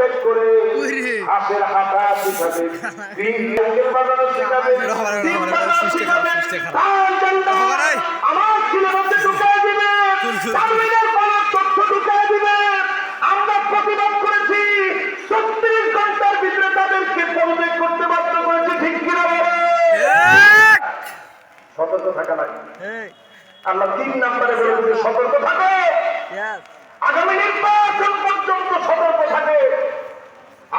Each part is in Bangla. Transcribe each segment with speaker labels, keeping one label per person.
Speaker 1: ব্যাকপ্যাক ব্যাকপ্যাক করে হাতের হাঁটা শিখাবে তিন আঙ্গেল বাজানো শিখাবে তিন বাজানো শিখাবে তার জন্য
Speaker 2: রহমান, এই।
Speaker 1: আমার ঢুকাই দিবে। তামিলের কোনো তথ্য ঢুকাই দিবে। আমরা প্রতিবাদ করেছি। ছত্রিশ ঘণ্টার ভিতরে তাদেরকে পদত্যাগ করতে বাধ্য করেছি। ঠিক কিনা বলে? সতর্ক থাকা
Speaker 2: এই
Speaker 1: আল্লাহ তিন নাম্বারে বলেছে সতর্ক থাকো। আগামী নির্বাচন পর্যন্ত সতর্ক থাকে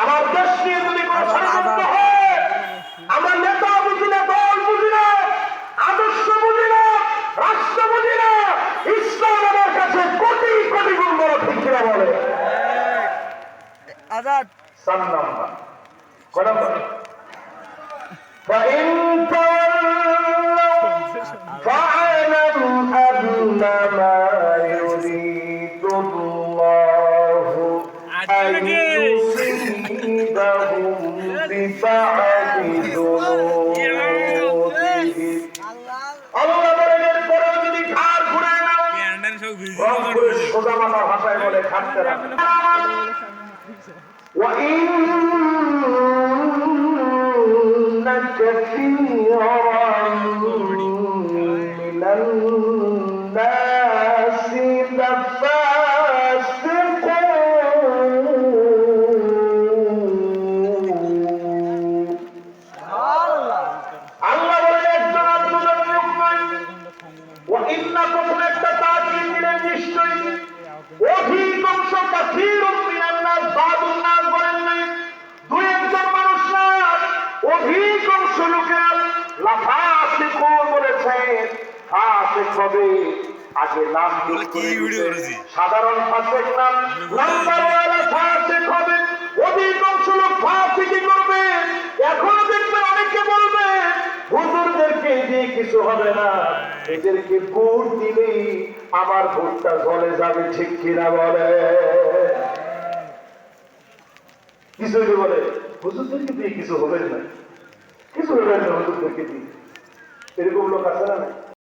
Speaker 1: আমার দেশ নিয়ে যদি কোনো ষড়যন্ত্র হয় আমরা নেতা বুঝি না দল বুঝি না আদর্শ বুঝি না রাষ্ট্র বুঝি না ইসলাম আমার কাছে কোটি কোটি গুণ বড় ঠিক কিনা বলে
Speaker 2: আজাদ
Speaker 1: সাত নাম্বার কয় নাম্বার فإن تولوا يصيبهم ببعض ذنوبهم আল্লাহ বলেন এরপরেও যদি ঘাড় ঘুরায় নাও রংপুরের সোজা মাথা ভাষায় বলে খাটতে রাখে وإن كثيرا من الناس ও একটা তাকিয়ে দিলেন নিশ্চয়ই। অধিকাংশ কাথির মিনান্নাস বাদুন নাস বলেন নাই। দুই একজন মানুষ না অধিকাংশ লোকেরা লাফাসিকুন বলেছেন ফাসিক হবে। আগে নাম
Speaker 2: কি
Speaker 1: সাধারণ ফাসিক নাম ফাসিক হবে। অধিকাংশ হবে না। এদেরকে ভোট দিলেই আমার ভোটটা জলে যাবে, ঠিক কিনা বলে? কিছু বলে, হুজুরদেরকে দিয়ে কিছু হবে না। কিছু হবে না হুজুরদেরকে দিয়ে। এরকম লোক আছে না?